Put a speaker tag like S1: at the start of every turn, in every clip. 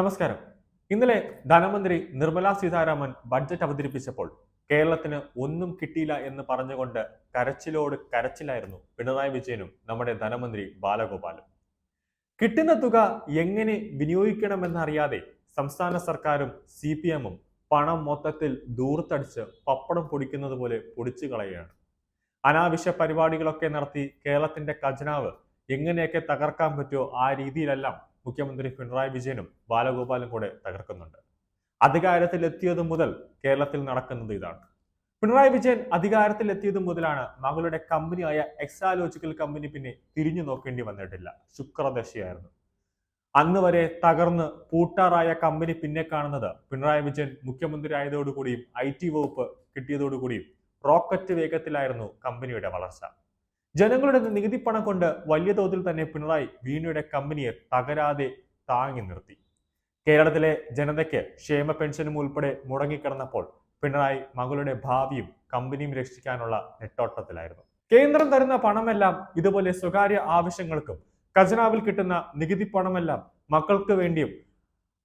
S1: നമസ്കാരം. ഇന്നലെ ധനമന്ത്രി നിർമ്മല സീതാരാമൻ ബഡ്ജറ്റ് അവതരിപ്പിച്ചപ്പോൾ കേരളത്തിന് ഒന്നും കിട്ടിയില്ല എന്ന് പറഞ്ഞുകൊണ്ട് കരച്ചിലോട് കരച്ചിലായിരുന്നു പിണറായി വിജയനും നമ്മുടെ ധനമന്ത്രി ബാലഗോപാലും. കിട്ടുന്ന തുക എങ്ങനെ വിനിയോഗിക്കണമെന്നറിയാതെ സംസ്ഥാന സർക്കാരും സി പി എമ്മും പണം മൊത്തത്തിൽ ദൂർത്തടിച്ച് പപ്പടം പൊടിക്കുന്നത് പോലെ പൊടിച്ചു കളയുകയാണ്. അനാവശ്യ പരിപാടികളൊക്കെ നടത്തി കേരളത്തിന്റെ ഖജനാവ് എങ്ങനെയൊക്കെ തകർക്കാൻ പറ്റുമോ ആ രീതിയിലെല്ലാം മുഖ്യമന്ത്രി പിണറായി വിജയനും ബാലഗോപാലും കൂടെ തകർക്കുന്നുണ്ട്. അധികാരത്തിലെത്തിയത് മുതൽ കേരളത്തിൽ നടക്കുന്നത് ഇതാണ്. പിണറായി വിജയൻ അധികാരത്തിലെത്തിയത് മുതലാണ് മകളുടെ കമ്പനിയായ എക്സാലോജിക്കൽ കമ്പനി പിന്നെ തിരിഞ്ഞു നോക്കേണ്ടി വന്നിട്ടില്ല. ശുക്രദശയായിരുന്നു. അന്ന് വരെ തകർന്ന് പൂട്ടാറായ കമ്പനി പിന്നെ കാണുന്നത് പിണറായി വിജയൻ മുഖ്യമന്ത്രി ആയതോടുകൂടിയും ഐ ടി വകുപ്പ് കിട്ടിയതോടുകൂടിയും റോക്കറ്റ് വേഗത്തിലായിരുന്നു കമ്പനിയുടെ വളർച്ച. ജനങ്ങളുടെ നികുതി പണം കൊണ്ട് വലിയ തോതിൽ തന്നെ പിണറായി വീണയുടെ കമ്പനിയെ തകരാതെ താങ്ങി നിർത്തി. കേരളത്തിലെ ജനതയ്ക്ക് ക്ഷേമ പെൻഷനും ഉൾപ്പെടെ മുടങ്ങിക്കിടന്നപ്പോൾ പിണറായി മകളുടെ ഭാവിയും കമ്പനിയും രക്ഷിക്കാനുള്ള നെട്ടോട്ടത്തിലായിരുന്നു. കേന്ദ്രം തരുന്ന പണമെല്ലാം ഇതുപോലെ സ്വകാര്യ ആവശ്യങ്ങൾക്കും ഖജനാവിൽ കിട്ടുന്ന നികുതി പണമെല്ലാം മക്കൾക്ക് വേണ്ടിയും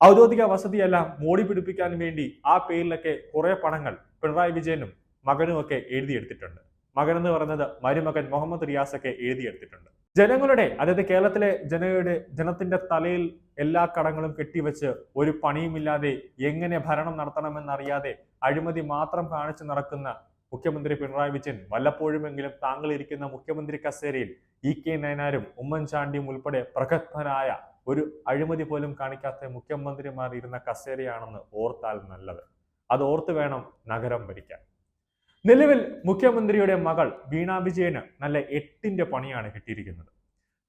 S1: ഔദ്യോഗിക വസതിയെല്ലാം മോടി പിടിപ്പിക്കാൻ വേണ്ടി ആ പേരിലൊക്കെ കുറെ പണങ്ങൾ പിണറായി വിജയനും മകനുമൊക്കെ എഴുതിയെടുത്തിട്ടുണ്ട്. മകൻ എന്ന് പറയുന്നത് മരുമകൻ മുഹമ്മദ് റിയാസൊക്കെ എഴുതിയെടുത്തിട്ടുണ്ട്. ജനങ്ങളുടെ അതായത് കേരളത്തിലെ ജനങ്ങളുടെ ജനത്തിന്റെ തലയിൽ എല്ലാ കടങ്ങളും കെട്ടിവെച്ച് ഒരു പണിയുമില്ലാതെ എങ്ങനെ ഭരണം നടത്തണമെന്നറിയാതെ അഴിമതി മാത്രം കാണിച്ചു നടക്കുന്ന മുഖ്യമന്ത്രി പിണറായി വിജയൻ വല്ലപ്പോഴുമെങ്കിലും താങ്കൾ ഇരിക്കുന്ന മുഖ്യമന്ത്രി കസേരയിൽ ഇ കെ നയനാരും ഉമ്മൻചാണ്ടിയും ഉൾപ്പെടെ പ്രഗത്ഭനായ ഒരു അഴിമതി പോലും കാണിക്കാത്ത മുഖ്യമന്ത്രിമാർ ഇരുന്ന കസേരയാണെന്ന് ഓർത്താൽ നല്ലത്. അത് ഓർത്ത് വേണം നഗരം ഭരിക്കാൻ. നിലവിൽ മുഖ്യമന്ത്രിയുടെ മകൾ വീണ വിജയന് നല്ല എട്ടിന്റെ പണിയാണ് കിട്ടിയിരിക്കുന്നത്.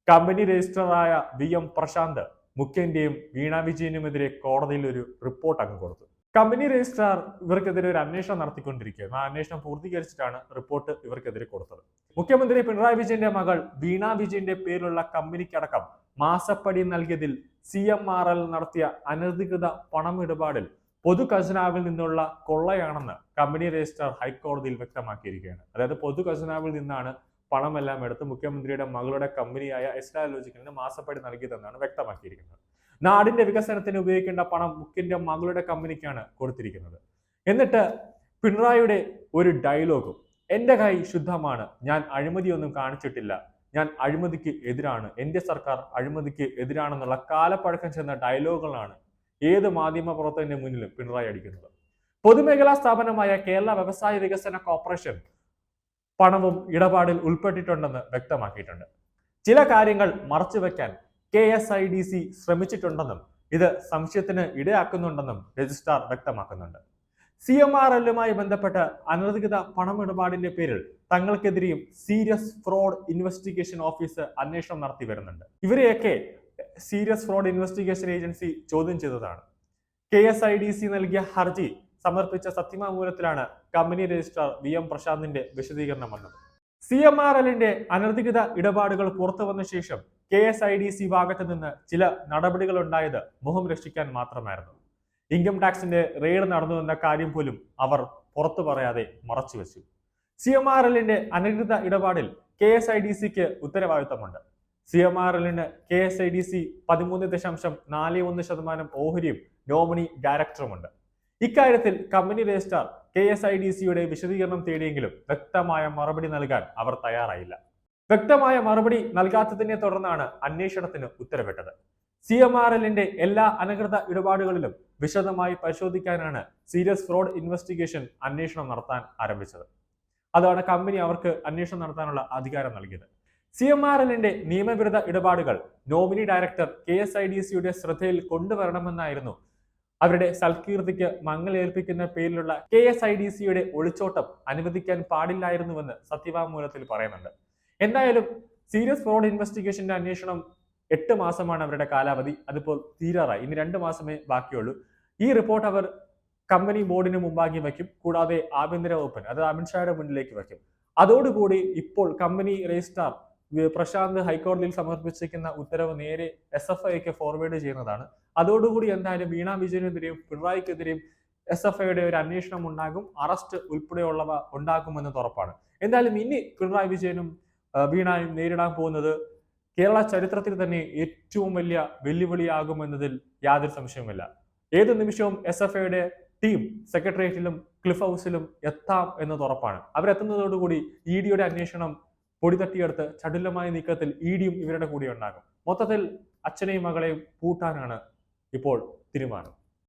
S1: കമ്പനി രജിസ്ട്രാറായ വി എം പ്രശാന്ത് മുഖ്യന്റെയും വീണ വിജയനുമെതിരെ കോടതിയിൽ ഒരു റിപ്പോർട്ട് അങ്ങ് കൊടുത്തു. കമ്പനി രജിസ്ട്രാർ ഇവർക്കെതിരെ ഒരു അന്വേഷണം നടത്തിക്കൊണ്ടിരിക്കുകയാണ്. ആ അന്വേഷണം പൂർത്തീകരിച്ചിട്ടാണ് റിപ്പോർട്ട് ഇവർക്കെതിരെ കൊടുത്തത്. മുഖ്യമന്ത്രി പിണറായി വിജയന്റെ മകൾ വീണ വിജയന്റെ പേരിലുള്ള കമ്പനിക്കടക്കം മാസപ്പടി നൽകിയതിൽ സി എം ആർ എൽ നടത്തിയ അനധികൃത പണമിടപാടിൽ പൊതു ഖജനാവിൽ നിന്നുള്ള കൊള്ളയാണെന്ന് കമ്പനി രജിസ്ട്രാർ ഹൈക്കോടതിയിൽ വ്യക്തമാക്കിയിരിക്കുകയാണ്. അതായത് പൊതു ഖജനാവിൽ നിന്നാണ് പണമെല്ലാം എടുത്ത് മുഖ്യമന്ത്രിയുടെ മകളുടെ കമ്പനിയായ എസ്ട്രാലോജിക്കലിന് മാസപ്പടി നൽകിയതെന്നാണ് വ്യക്തമാക്കിയിരിക്കുന്നത്. നാടിന്റെ വികസനത്തിന് ഉപയോഗിക്കേണ്ട പണം മുഖ്യന്റെ മകളുടെ കമ്പനിക്കാണ് കൊടുത്തിരിക്കുന്നത്. എന്നിട്ട് പിണറായിയുടെ ഒരു ഡയലോഗും എന്റെ കൈ ശുദ്ധമാണ് ഞാൻ അഴിമതിയൊന്നും കാണിച്ചിട്ടില്ല ഞാൻ അഴിമതിക്ക് എതിരാണ് എന്റെ സർക്കാർ അഴിമതിക്ക് എതിരാണെന്നുള്ള കാലപ്പഴക്കം ചെന്ന ഡയലോഗുകളാണ് ഏത് മാധ്യമ പ്രവർത്തകന്റെ മുന്നിലും പിണറായി അടിക്കുന്നത്? പൊതുമേഖലാ സ്ഥാപനമായ കേരള വ്യവസായ വികസന കോർപ്പറേഷൻ പണവും ഇടപാടിൽ ഉൾപ്പെട്ടിട്ടുണ്ടെന്ന് വ്യക്തമാക്കിയിട്ടുണ്ട്. ചില കാര്യങ്ങൾ മറച്ചുവെക്കാൻ K S I D C ശ്രമിച്ചിട്ടുണ്ടെന്നും ഇത് സംശയത്തിന് ഇടയാക്കുന്നുണ്ടെന്നും രജിസ്ട്രാർ വ്യക്തമാക്കുന്നുണ്ട്. സി എം ആർ എല്ലുമായി ബന്ധപ്പെട്ട് അനധികൃത പണമിടപാടിന്റെ പേരിൽ തങ്ങൾക്കെതിരെയും സീരിയസ് ഫ്രോഡ് ഇൻവെസ്റ്റിഗേഷൻ ഓഫീസ് അന്വേഷണം നടത്തി വരുന്നുണ്ട്. ഇവരെയൊക്കെ സീരിയസ് ഫ്രോഡ് ഇൻവെസ്റ്റിഗേഷൻ ഏജൻസി ചോദ്യം ചെയ്തതാണ്. K S I D C നൽകിയ ഹർജി സമർപ്പിച്ച സത്യമാമൂലത്തിലാണ് കമ്പനി രജിസ്ട്രാർ വി എം പ്രശാന്തിന്റെ വിശദീകരണം വന്നത്. സി എം ആർ എല്ലിന്റെ അനധികൃത ഇടപാടുകൾ പുറത്തു വന്ന ശേഷം K S I D C ഭാഗത്ത് നിന്ന് ചില നടപടികൾ ഉണ്ടായത് മുഖം രക്ഷിക്കാൻ മാത്രമായിരുന്നു. ഇൻകം ടാക്സിന്റെ റെയ്ഡ് നടന്നു എന്ന കാര്യം പോലും അവർ പുറത്തു പറയാതെ മറച്ചുവെച്ചു. സി എം ആർ എല്ലിന്റെ അനധികൃത ഇടപാടിൽ കെ എസ് ഐ ഡി സിക്ക് ഉത്തരവാദിത്തമുണ്ട്. സി എം ആർ എല്ലിന് K S I D C പതിമൂന്ന് ദശാംശം നാല് ഒന്ന് ശതമാനം ഓഹരിയും നോമിനി ഡയറക്ടറുമുണ്ട്. ഇക്കാര്യത്തിൽ company registrar K S I D സിയുടെ വിശദീകരണം തേടിയെങ്കിലും വ്യക്തമായ മറുപടി നൽകാൻ അവർ തയ്യാറായില്ല. വ്യക്തമായ മറുപടി നൽകാത്തതിനെ തുടർന്നാണ് അന്വേഷണത്തിന് ഉത്തരവിട്ടത്. സി എം ആർ എല്ലിന്റെ എല്ലാ അനധികൃത ഇടപാടുകളിലും വിശദമായി പരിശോധിക്കാനാണ് സീരിയസ് ഫ്രോഡ് ഇൻവെസ്റ്റിഗേഷൻ അന്വേഷണം നടത്താൻ ആരംഭിച്ചത്. അതാണ് കമ്പനി അവർക്ക് അന്വേഷണം നടത്താനുള്ള അധികാരം നൽകിയത്. സി എം ആർ എല്ലിന്റെ നിയമവിരുദ്ധ ഇടപാടുകൾ nominee director K S I D സിയുടെ ശ്രദ്ധയിൽ കൊണ്ടുവരണമെന്നായിരുന്നു അവരുടെ സൽകീർത്തിക്ക് മങ്ങലേൽപ്പിക്കുന്ന പേരിലുള്ള കെ എസ് ഐ ഡി സിയുടെ ഒളിച്ചോട്ടം അനുവദിക്കാൻ പാടില്ലായിരുന്നുവെന്ന് സത്യവാങ്മൂലത്തിൽ പറയുന്നുണ്ട്. എന്തായാലും സീരിയസ് ഫ്രോഡ് ഇൻവെസ്റ്റിഗേഷന്റെ അന്വേഷണം എട്ട് മാസമാണ് അവരുടെ കാലാവധി. അതിപ്പോൾ തീരാറായി. ഇനി രണ്ട് മാസമേ ബാക്കിയുള്ളൂ. ഈ റിപ്പോർട്ട് അവർ കമ്പനി ബോർഡിന് മുമ്പാകെ വയ്ക്കും. കൂടാതെ ആഭ്യന്തര വകുപ്പിന് അത് അമിത്ഷായുടെ മുന്നിലേക്ക് വയ്ക്കും. അതോടുകൂടി ഇപ്പോൾ കമ്പനി രജിസ്ട്രാർ പ്രശാന്ത് ഹൈക്കോടതിയിൽ സമർപ്പിച്ചിരിക്കുന്ന ഉത്തരവ് നേരെ എസ് എഫ് ഐക്ക് ഫോർവേഡ് ചെയ്യുന്നതാണ്. അതോടുകൂടി എന്തായാലും വീണ വിജയനെതിരെയും പിണറായിക്കെതിരെയും എസ് എഫ് ഐയുടെ ഒരു അന്വേഷണം ഉണ്ടാകും. അറസ്റ്റ് ഉൾപ്പെടെയുള്ളവ ഉണ്ടാകുമെന്ന് ഉറപ്പാണ്. എന്തായാലും ഇനി പിണറായി വിജയനും വീണായും നേരിടാൻ പോകുന്നത് കേരള ചരിത്രത്തിൽ തന്നെ ഏറ്റവും വലിയ വെല്ലുവിളിയാകുമെന്നതിൽ യാതൊരു സംശയവുമില്ല. ഏത് നിമിഷവും എസ് എഫ് ഐയുടെ ടീം സെക്രട്ടേറിയറ്റിലും ക്ലിഫ് ഹൗസിലും എത്താം എന്നത് ഉറപ്പാണ്. അവരെത്തുന്നതോടുകൂടി ഇ ഡിയുടെ അന്വേഷണം പൊടി തട്ടിയെടുത്ത് ചടുലമായ നീക്കത്തിൽ ഇ ഇവരുടെ കൂടെ ഉണ്ടാകും. മൊത്തത്തിൽ അച്ഛനെയും മകളെയും പൂട്ടാനാണ് ഇപ്പോൾ തീരുമാനം.